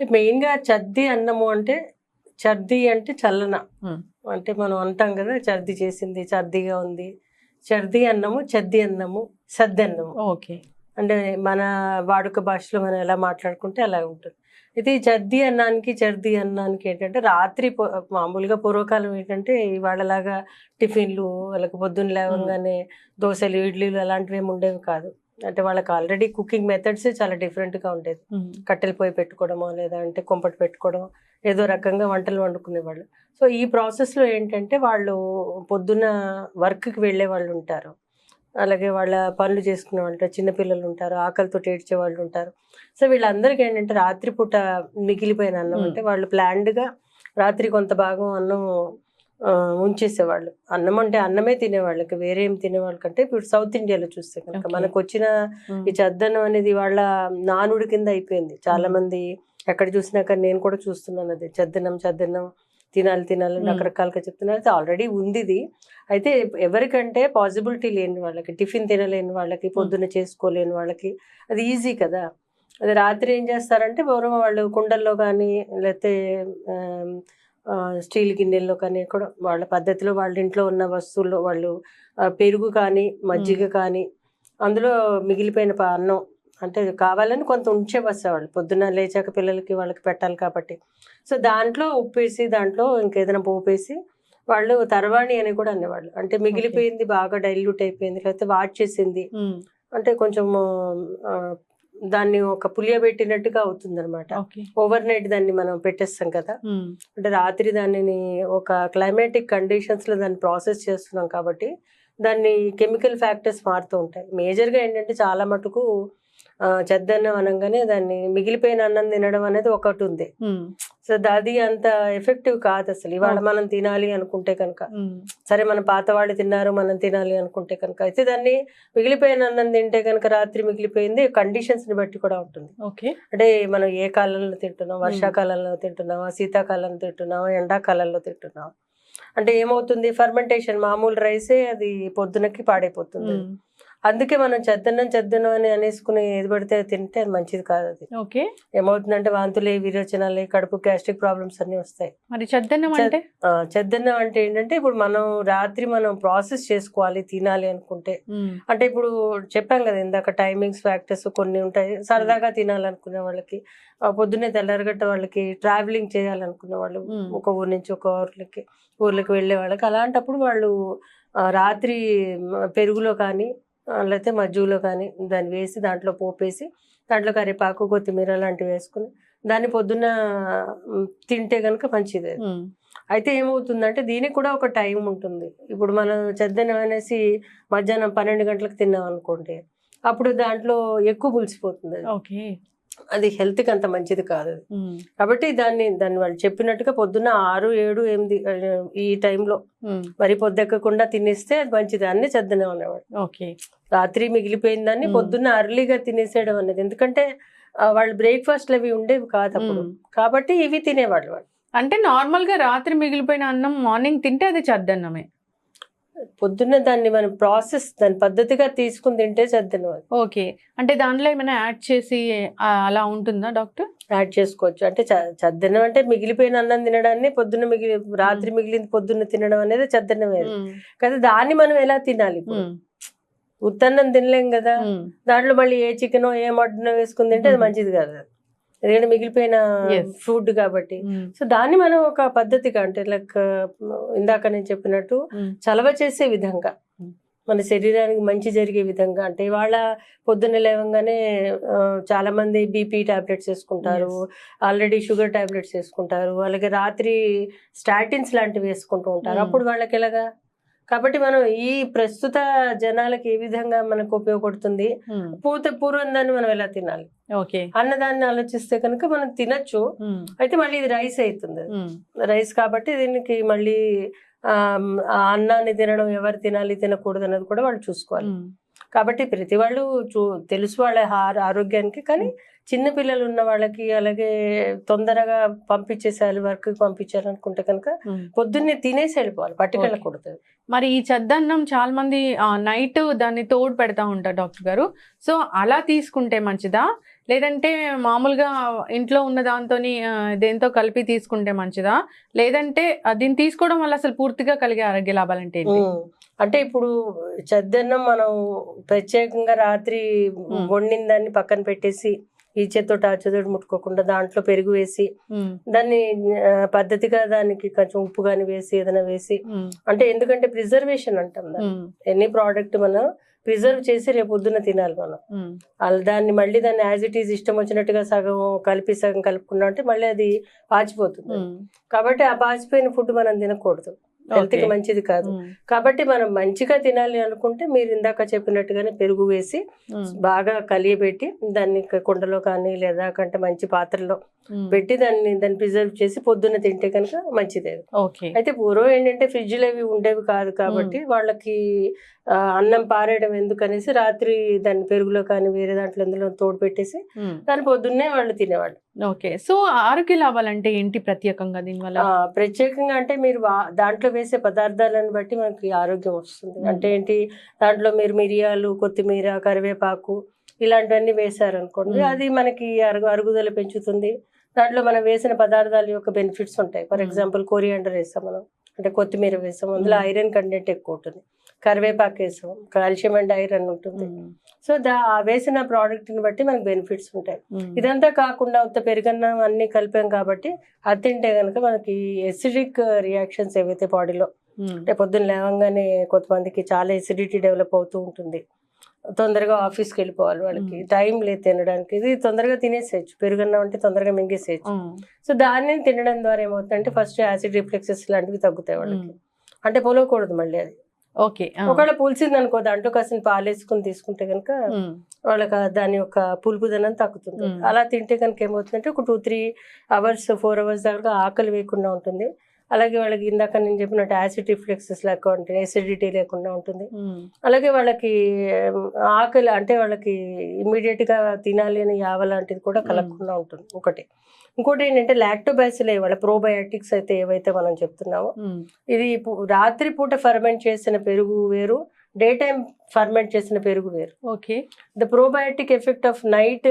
అంటే మెయిన్గా చద్ది అన్నము అంటే చర్ది అంటే చల్లన. అంటే మనం అంటాం కదా చర్ది చేసింది చర్దిగా ఉంది. చర్ది అన్నము చద్ది అన్నము సద్ది అన్నము. ఓకే. అంటే మన వాడుక భాషలో మనం ఎలా మాట్లాడుకుంటే అలా ఉంటుంది. అయితే ఈ చద్ది అన్నానికి చర్ది అన్నానికి ఏంటంటే రాత్రి మామూలుగా పూర్వకాలం ఏంటంటే వాళ్ళలాగా టిఫిన్లు వాళ్ళకి పొద్దున్న లేవగానే దోశలు ఇడ్లీలు అలాంటివి ఏమి ఉండేవి కాదు. అంటే వాళ్ళకి ఆల్రెడీ కుకింగ్ మెథడ్స్ చాలా డిఫరెంట్గా ఉండేది. కట్టెలు పొయ్యి పెట్టుకోవడమో లేదా అంటే కొంపటి పెట్టుకోవడం ఏదో రకంగా వంటలు వండుకునేవాళ్ళు. సో ఈ ప్రాసెస్లో ఏంటంటే వాళ్ళు పొద్దున్న వర్క్కి వెళ్ళే వాళ్ళు ఉంటారు. అలాగే వాళ్ళ పనులు చేసుకునే వాళ్ళు ఉంటారు చిన్నపిల్లలు ఉంటారు ఆకలితో ఏడ్చే వాళ్ళు ఉంటారు. సో వీళ్ళందరికీ ఏంటంటే రాత్రిపూట మిగిలిపోయిన అన్నం. అంటే వాళ్ళు ప్లాన్డ్గా రాత్రి కొంత భాగం అన్నం ఉంచేసేవాళ్ళు. అన్నం అంటే అన్నమే తినేవాళ్ళకి వేరే ఏం తినేవాళ్ళ కంటే ఇప్పుడు సౌత్ ఇండియాలో చూస్తే కనుక. మనకు వచ్చిన ఈ చద్దన్నం అనేది వాళ్ళ నానుడి కింద అయిపోయింది. చాలా. మంది ఎక్కడ చూసినా కానీ నేను కూడా చూస్తున్నాను అది. చద్దన్నం చద్దన్నం తినాలి తినాలి. రకరకాలుగా చెప్తున్నారు. అయితే ఆల్రెడీ ఉంది ఇది అయితే ఎవరికంటే పాసిబిలిటీ లేని వాళ్ళకి టిఫిన్ తినలేని వాళ్ళకి పొద్దున్న చేసుకోలేని వాళ్ళకి అది ఈజీ కదా. అది రాత్రి ఏం చేస్తారంటే పూర్వం వాళ్ళు కుండల్లో కానీ లేకపోతే స్టీల్ గిన్నెల్లో కానీ కూడా వాళ్ళ పద్ధతిలో వాళ్ళ ఇంట్లో ఉన్న వస్తువుల్లో వాళ్ళు పెరుగు కానీ మజ్జిగ కానీ అందులో మిగిలిపోయిన అన్నం అంటే కావాలని కొంత ఉంచే వస్తారు పొద్దున్న లేచాక పిల్లలకి వాళ్ళకి పెట్టాలి కాబట్టి. సో దాంట్లో ఉప్పేసి దాంట్లో ఇంకేదైనా పోపేసి వాళ్ళు తర్వాణి అని కూడా అనేవాళ్ళు. అంటే మిగిలిపోయింది బాగా డైల్యూట్ అయిపోయింది లేకపోతే వాచ్ చేసింది. అంటే కొంచెం దాన్ని ఒక పులియబెట్టినట్టుగా అవుతుంది అనమాట ఓవర్ నైట్ దాన్ని మనం పెట్టేస్తాం కదా. అంటే రాత్రి దానిని ఒక క్లైమాటిక్ కండిషన్స్లో దాన్ని ప్రాసెస్ చేస్తున్నాం కాబట్టి దాన్ని కెమికల్ ఫ్యాక్టర్స్ మారుతూ ఉంటాయి. మేజర్గా ఏంటంటే చాలా మటుకు చెద్దన్నం అనగానే దాన్ని మిగిలిపోయిన అన్నం తినడం అనేది ఒకటి ఉంది సో అది అంత ఎఫెక్టివ్ కాదు అసలు ఇవాళ. మనం తినాలి అనుకుంటే కనుక. సరే మన పాత వాళ్ళు తిన్నారు మనం తినాలి అనుకుంటే కనుక. అయితే దాన్ని మిగిలిపోయిన అన్నం తింటే కనుక రాత్రి మిగిలిపోయింది కండిషన్స్ని బట్టి కూడా ఉంటుంది. ఓకే. అంటే మనం ఏ కాలంలో తింటున్నాం? వర్షాకాలంలో తింటున్నావా? శీతాకాలంలో తింటున్నావా? ఎండాకాలంలో తింటున్నావా? అంటే ఏమవుతుంది? ఫర్మెంటేషన్ మామూలు రైసే అది పొద్దునకి పాడైపోతుంది. అందుకే మనం చెద్దన్నం చెద్దన్నం అని అనేసుకుని ఏది పడితే తింటే అది మంచిది కాదు అది. ఓకే. ఏమవుతుందంటే వాంతులే విరోచనాలే కడుపు గ్యాస్ట్రిక్ ప్రాబ్లమ్స్ అన్ని వస్తాయి. మరి చద్దన్నం అంటే? చెద్దన్నం అంటే ఏంటంటే ఇప్పుడు మనం రాత్రి మనం ప్రాసెస్ చేసుకోవాలి తినాలి అనుకుంటే. అంటే ఇప్పుడు చెప్పాం కదా ఇందాక టైమింగ్స్ ఫ్యాక్టర్స్ కొన్ని ఉంటాయి. సరదాగా తినాలనుకునే వాళ్ళకి పొద్దున్నే తెల్లారగట్ట వాళ్ళకి ట్రావెలింగ్ చేయాలనుకునే వాళ్ళు. ఒక ఊరు నుంచి ఒక ఊర్లకి ఊర్లకి వెళ్ళే వాళ్ళకి. అలాంటప్పుడు వాళ్ళు రాత్రి పెరుగులో కానీ లేకపోతే మజ్జిగలో కానీ దాన్ని వేసి దాంట్లో పోపేసి దాంట్లో కరివేపాకు కొత్తిమీర లాంటివి వేసుకుని దాన్ని పొద్దున్న తింటే కనుక మంచిది. అయితే ఏమవుతుందంటే దీనికి కూడా ఒక టైం ఉంటుంది ఇప్పుడు మనం చెద్దనం అనేసి మధ్యాహ్నం పన్నెండు గంటలకు తిన్నాం అనుకోండి అప్పుడు దాంట్లో ఎక్కువ పులిసిపోతుంది. ఓకే అది హెల్త్కి అంత మంచిది కాదు కాబట్టి దాన్ని దాన్ని వాళ్ళు చెప్పినట్టుగా పొద్దున్న ఆరు ఏడు ఎనిమిది ఈ టైంలో మరి పొద్దెక్కకుండా తినేస్తే అది మంచిది అన్ని చెద్దనే ఉన్నవాడు. ఓకే. రాత్రి మిగిలిపోయిన దాన్ని. పొద్దున్న అర్లీగా తినేసేయడం అనేది ఎందుకంటే వాళ్ళు బ్రేక్ఫాస్ట్లు అవి ఉండేవి కాదు అప్పుడు. కాబట్టి ఇవి తినేవాళ్ళు వాళ్ళు. అంటే నార్మల్గా రాత్రి మిగిలిపోయిన అన్నం మార్నింగ్ తింటే అది చద్దన్నమే. పొద్దున్న దాన్ని మనం ప్రాసెస్ దాని పద్ధతిగా తీసుకుని తింటే చెద్దనం ఓకే. అంటే దాంట్లో ఏమైనా యాడ్ చేసి అలా ఉంటుందా డాక్టర్? యాడ్ చేసుకోవచ్చు. అంటే చ- చద్దన్నం అంటే మిగిలిపోయిన అన్నం తినడాన్ని పొద్దున్న మిగిలి రాత్రి మిగిలింది పొద్దున్న తినడం అనేది చద్దన్నం వేరు కదా దాన్ని మనం ఎలా తినాలి ఉత్తన్నం తినలేం కదా. దాంట్లో మళ్ళీ ఏ చికెన్ ఏ మటన్ వేసుకుని తింటే అది. మంచిది కాదు. ఎందుకంటే మిగిలిపోయిన. ఫుడ్ కాబట్టి. సో దాన్ని మనం ఒక పద్ధతిగా అంటే లైక్ ఇందాక నేను చెప్పినట్టు చలవ చేసే విధంగా మ్మ్. మన శరీరానికి మంచి జరిగే విధంగా అంటే ఇవాళ పొద్దున్న లేవగానే చాలా మంది బీపీ టాబ్లెట్స్ వేసుకుంటారు. ఆల్రెడీ షుగర్ టాబ్లెట్స్ వేసుకుంటారు. అలాగే రాత్రి స్టాటిన్స్ లాంటివి వేసుకుంటూ ఉంటారు. అప్పుడు వాళ్ళకి ఎలాగా? కాబట్టి మనం ఈ ప్రస్తుత జనాలకి ఏ విధంగా మనకు ఉపయోగపడుతుంది? పూత పూర్వం దాన్ని మనం ఎలా తినాలి? ఓకే. అన్నదాన్ని ఆలోచిస్తే కనుక మనం తినచ్చు. అయితే మళ్ళీ ఇది రైస్ అవుతుంది. రైస్ కాబట్టి దీనికి మళ్ళీ అన్నాన్ని తినడం ఎవరు తినాలి తినకూడదు అన్నది కూడా వాళ్ళు చూసుకోవాలి. కాబట్టి ప్రతి వాళ్ళు చూ తెలుసు వాళ్ళ ఆరో- ఆరోగ్యానికి కానీ చిన్న పిల్లలు ఉన్న వాళ్ళకి అలాగే తొందరగా పంపించేసేయాలి వర్క్ పంపించారనుకుంటే కనుక ఉమ్. పొద్దున్నే తినేసి వెళ్ళిపోవాలి పట్టుకెళ్ళకూడదు మరి ఈ చెద్దన్నం చాలా మంది నైట్ దాన్ని తోడు పెడతా ఉంటారు డాక్టర్ గారు. సో అలా తీసుకుంటే మంచిదా? లేదంటే మామూలుగా ఇంట్లో ఉన్న దాంతో దేంతో కలిపి తీసుకుంటే మంచిదా? లేదంటే దీన్ని తీసుకోవడం వల్ల అసలు పూర్తిగా కలిగే ఆరోగ్య లాభాలంటే ఏంటి? ఉమ్. అంటే ఇప్పుడు చద్దన్నం మనం ప్రత్యేకంగా రాత్రి. వండిన దాన్ని పక్కన పెట్టేసి ఈ చేత్తోటి ఆ చేతోటి ముట్టుకోకుండా దాంట్లో పెరుగు వేసి దాన్ని పద్ధతిగా దానికి కొంచెం ఉప్పు కానీ వేసి ఏదైనా వేసి అంటే ఎందుకంటే ప్రిజర్వేషన్ అంటాం ఎనీ ప్రోడక్ట్ మనం ప్రిజర్వ్ చేసి రేపు పొద్దున్న తినాలి మనం. దాన్ని మళ్ళీ దాన్ని యాజ్ ఇట్ ఈజ్ ఇష్టం వచ్చినట్టుగా సగం కలిపి సగం కలుపుకున్నాం అంటే మళ్ళీ అది పాచిపోతుంది. కాబట్టి ఆ పాచిపోయిన ఫుడ్ మనం తినకూడదు. హెల్త్కి Okay. మంచిది కాదు. కాబట్టి మనం మంచిగా తినాలి అనుకుంటే మీరు ఇందాక చెప్పినట్టుగానే పెరుగు వేసి బాగా కలియబెట్టి దాన్ని కుండలో కానీ లేదా కంటే మంచి పాత్రలో. పెట్టి దాన్ని దాన్ని ప్రిజర్వ్ చేసి పొద్దున్న తింటే కనుక మంచిదే అయితే పూర్వం ఏంటంటే ఫ్రిడ్జ్లు అవి ఉండేవి కాదు కాబట్టి వాళ్ళకి అన్నం పారేయడం ఎందుకనేసి రాత్రి దాన్ని పెరుగులో కానీ వేరే దాంట్లో ఎందులో తోడు పెట్టేసి దాని పొద్దున్నే వాళ్ళు తినేవాళ్ళు. ఓకే. సో ఆరోగ్య లాభాలంటే ఏంటి ప్రత్యేకంగా దీనివల్ల? ప్రత్యేకంగా అంటే మీరు వా- దాంట్లో వేసే పదార్థాలను బట్టి మనకి ఆరోగ్యం వస్తుంది. అంటే ఏంటి దాంట్లో మీరు మిరియాలు కొత్తిమీర కరివేపాకు ఇలాంటివన్నీ వేశారనుకోండి. అది మనకి అరుగు అరుగుదల పెంచుతుంది. దాంట్లో మనం వేసిన పదార్థాల యొక్క బెనిఫిట్స్ ఉంటాయి. ఫర్. ఎగ్జాంపుల్ కొరియాండర్ వేస్తాం మనం. అంటే కొత్తిమీర వేస్తాం అందులో. ఐరన్ కంటెంట్ ఎక్కువ ఉంటుంది. కరివేపాకు వేస్తాం కాల్షియం అండ్ ఐరన్ ఉంటుంది సో దా ఆ వేసిన product ని బట్టి మనకి బెనిఫిట్స్ ఉంటాయి. ఇదంతా కాకుండా ఉత్త పెరుగన్నం అన్ని కలిపాం కాబట్టి అది తింటే కనుక మనకి ఎసిడిక్ రియాక్షన్స్ ఏవైతే బాడీలో అంటే పొద్దున్న లేవంగానే కొంతమందికి చాలా ఎసిడిటీ డెవలప్ అవుతూ ఉంటుంది. తొందరగా ఆఫీస్కి వెళ్ళిపోవాలి వాళ్ళకి. టైం లేదు తినడానికి. ఇది తొందరగా తినేసేయచ్చు. పెరుగన్నం అంటే తొందరగా మింగేసేయచ్చు. సో దాన్ని తినడం ద్వారా ఏమవుతుందంటే ఫస్ట్ యాసిడ్ రిఫ్లెక్సెస్ లాంటివి తగ్గుతాయి వాళ్ళకి. అంటే పొలవకూడదు మళ్ళీ అది. ఓకే ఒకవేళ పులిసింది అనుకో దాంట్లో కాసిన పాలేసుకుని తీసుకుంటే కనుక వాళ్ళకి దాని యొక్క పులుపుదనం తగ్గుతుంది. అలా తింటే కనుక ఏమవుతుందంటే ఒక two three hours four hours దాకా ఆకలి వేయకుండా ఉంటుంది. అలాగే వాళ్ళకి ఇందాక నేను చెప్పినట్టు యాసిడ్ రిఫ్లెక్సెస్ లేకుండా ఉంటుంది ఎసిడిటీ లేకుండా ఉంటుంది. అలాగే వాళ్ళకి ఆకలి అంటే వాళ్ళకి ఇమ్మీడియట్గా తినాలి అని యావ లాంటిది కూడా కలగకుండా ఉంటుంది. ఒకటి. ఇంకోటి ఏంటంటే లాక్టోబాసిలే వాళ్ళ ప్రోబయాటిక్స్ అయితే ఏవైతే మనం చెప్తున్నామో ఇది పు- రాత్రి పూట ఫర్మెంట్ చేసిన పెరుగు వేరు డే టైం ఫర్మెంట్ చేసిన పెరుగు వేరు. Okay. The probiotic effect of night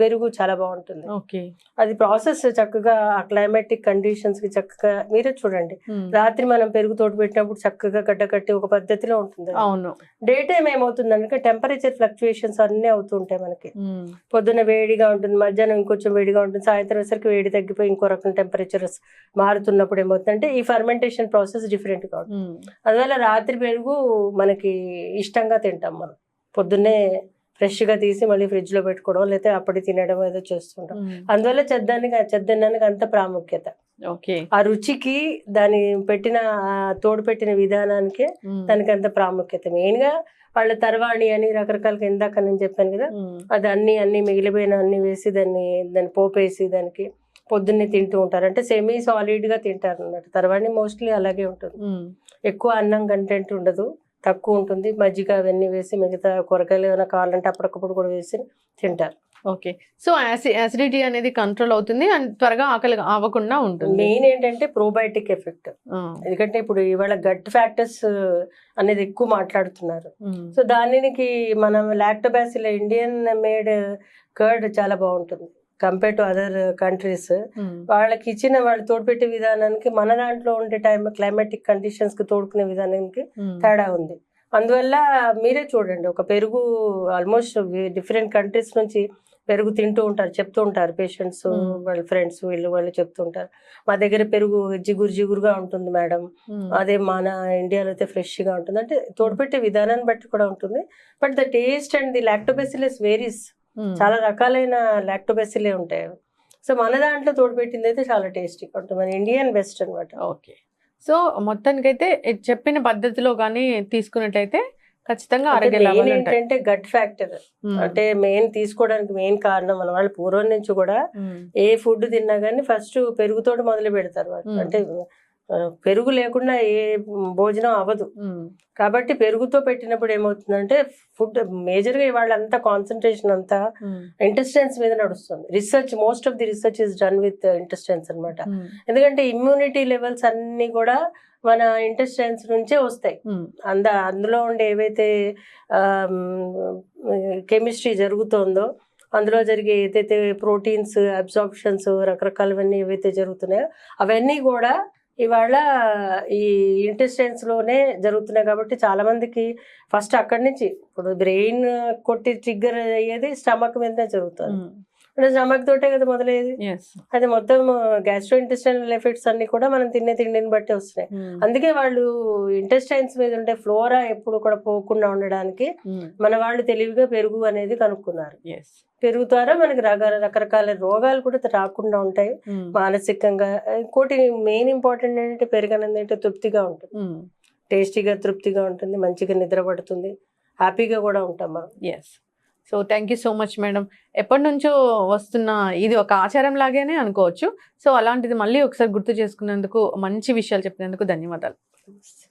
పెరుగు చాలా బాగుంటుంది. ఓకే. అది ప్రాసెస్ చక్కగా ఆ క్లైమాటిక్ కండిషన్స్కి చక్కగా మీరే చూడండి. రాత్రి మనం పెరుగు తోడు పెట్టినప్పుడు చక్కగా గడ్డ కట్టి ఒక పద్ధతిలో ఉంటుంది అవును. డే టైం ఏమవుతుందంటే టెంపరేచర్ ఫ్లక్చుయేషన్స్ అన్నీ అవుతుంటాయి మనకి. ఉమ్, పొద్దున్న వేడిగా ఉంటుంది మధ్యాహ్నం ఇంకొంచెం వేడిగా ఉంటుంది సాయంత్రం వచ్చరికి వేడి తగ్గిపోయి ఇంకో రకం టెంపరేచర్స్ మారుతున్నప్పుడు ఏమవుతుందంటే ఈ ఫర్మెంటేషన్ ప్రాసెస్ డిఫరెంట్గా ఉంటుంది. అందువల్ల రాత్రి పెరుగు మనకి ఇష్టంగా తింటాం మనం. పొద్దున్నే ఫ్రెష్గా తీసి మళ్ళీ ఫ్రిడ్జ్లో పెట్టుకోవడం లేకపోతే అప్పటి తినడం ఏదో చేస్తుంటాం. అందువల్ల చెద్దానికి చెద్దన్నానికి అంత ప్రాముఖ్యత. ఆ రుచికి దాని పెట్టిన తోడు పెట్టిన విధానానికి దానికి అంత ప్రాముఖ్యత. మెయిన్గా వాళ్ళ తర్వాణి అని రకరకాలుగా ఇందాక నేను చెప్పాను కదా అది అన్ని అన్ని మిగిలిపోయిన అన్ని వేసి దాన్ని దాన్ని పోపేసి దానికి పొద్దున్నే తింటూ ఉంటారు. అంటే సెమీ సాలిడ్గా తింటారు అన్నట్టు తర్వాణి మోస్ట్లీ అలాగే ఉంటుంది. ఎక్కువ అన్నం కంటెంట్ ఉండదు. తక్కువ ఉంటుంది మజ్జిగ అవన్నీ వేసి మిగతా కూరగాయలు ఏమైనా కావాలంటే అప్పటికప్పుడు కూడా వేసి తింటారు. ఓకే. సో యాసి యాసిడిటీ అనేది కంట్రోల్ అవుతుంది అండ్ త్వరగా ఆకలి అవ్వకుండా ఉంటుంది. మెయిన్ ఏంటంటే ప్రోబయోటిక్ ఎఫెక్ట్. ఎందుకంటే ఇప్పుడు ఇవాళ గట్ ఫ్యాక్టర్స్ అనేది ఎక్కువ మాట్లాడుతున్నారు. సో దానికి మనం లాక్టోబాసిల్ ఇండియన్ మేడ్ కర్డ్ చాలా బాగుంటుంది. కంపేర్ టు అదర్ కంట్రీస్ వాళ్ళకి ఇచ్చిన వాళ్ళు తోడుపెట్టే విధానానికి మన దాంట్లో ఉండే టైం క్లైమాటిక్ కండిషన్స్కి తోడుకునే విధానానికి ఉమ్, తేడా ఉంది. అందువల్ల మీరే చూడండి ఒక పెరుగు ఆల్మోస్ట్ డిఫరెంట్ కంట్రీస్ నుంచి పెరుగు తింటూ ఉంటారు చెప్తూ ఉంటారు పేషెంట్స్ Hmm. వాళ్ళ ఫ్రెండ్స్ వీళ్ళు వాళ్ళు చెప్తూ ఉంటారు. మా దగ్గర పెరుగు జిగురు జిగురుగా ఉంటుంది మేడం. ఉమ్, అదే మన ఇండియాలో అయితే ఫ్రెష్గా ఉంటుంది. అంటే తోడుపెట్టే విధానాన్ని బట్టి కూడా ఉంటుంది. But the taste and the lactobacillus varies చాలా రకాలైన లాక్టోబెసిలే ఉంటాయి. సో మన దాంట్లో తోడుపెట్టింది అయితే చాలా టేస్టీగా ఉంటుంది మన ఇండియన్ బెస్ట్ అనమాట ఓకే. సో మొత్తానికైతే చెప్పిన పద్ధతిలో కానీ తీసుకున్నట్టయితే ఖచ్చితంగా మెయిన్ ఏంటంటే గట్ ఫ్యాక్టర్ అంటే మెయిన్ తీసుకోవడానికి మెయిన్ కారణం మన వాళ్ళు పూర్వం నుంచి కూడా ఏ ఫుడ్ తిన్నా కానీ ఫస్ట్ పెరుగుతోటి మొదలు పెడతారు. అంటే పెరుగు లేకుండా ఏ భోజనం అవ్వదు. కాబట్టి పెరుగుతో పెట్టినప్పుడు ఏమవుతుందంటే ఫుడ్ మేజర్గా ఇవాళ అంతా కాన్సన్ట్రేషన్ అంతా ఇంటెస్టైన్స్ మీద నడుస్తుంది. Research most of the research is done with intestines అన్నమాట. ఉమ్, ఎందుకంటే ఇమ్యూనిటీ లెవెల్స్ అన్ని కూడా మన ఇంటెస్టైన్స్ నుంచే వస్తాయి. అంద అందులో ఉండే ఏవైతే కెమిస్ట్రీ జరుగుతుందో అందులో జరిగే ఏదైతే ప్రోటీన్స్ అబ్జార్ప్షన్స్ రకరకాలవన్నీ ఏవైతే జరుగుతున్నాయో అవన్నీ కూడా ఇవాళ ఈ intestines లోనే జరుగుతున్నాయి కాబట్టి చాలా మందికి ఫస్ట్ అక్కడి నుంచి ఇప్పుడు బ్రెయిన్ కొట్టి ట్రిగ్గర్ అయ్యేది స్టమక్ మీదనే జరుగుతుంది. ఉమ్, అంటే స్టమక్ తోటే కదా మొదలయ్యేది. అది మొత్తం గ్యాస్ట్రో ఇంటెస్టైనల్ ఎఫెక్ట్స్ అన్ని కూడా మనం తినే తిండిని బట్టి వస్తున్నాయి. ఉమ్, అందుకే వాళ్ళు ఇంటెస్టైన్స్ మీద ఉండే ఫ్లోరా ఎప్పుడు కూడా పోకుండా ఉండడానికి ఉమ్, మన వాళ్ళు తెలివిగా పెరుగు అనేది కనుక్కున్నారు. పెరుగు ద్వారా మనకి రక రకరకాల రోగాలు కూడా రాకుండా ఉంటాయి. మానసికంగా ఇంకోటి మెయిన్ ఇంపార్టెంట్ ఏంటంటే పెరుగు అనేది ఏంటంటే తృప్తిగా ఉంటుంది. టేస్టీగా తృప్తిగా ఉంటుంది మంచిగా నిద్ర పడుతుంది హ్యాపీగా కూడా ఉంటాం మనం. Yes so thank you so much madam ఎప్పటి నుంచో వస్తున్న ఇది ఒక ఆచారం లాగానే అనుకోవచ్చు. సో అలాంటిది మళ్ళీ ఒకసారి గుర్తు చేసుకున్నందుకు మంచి విషయాలు చెప్పినందుకు ధన్యవాదాలు.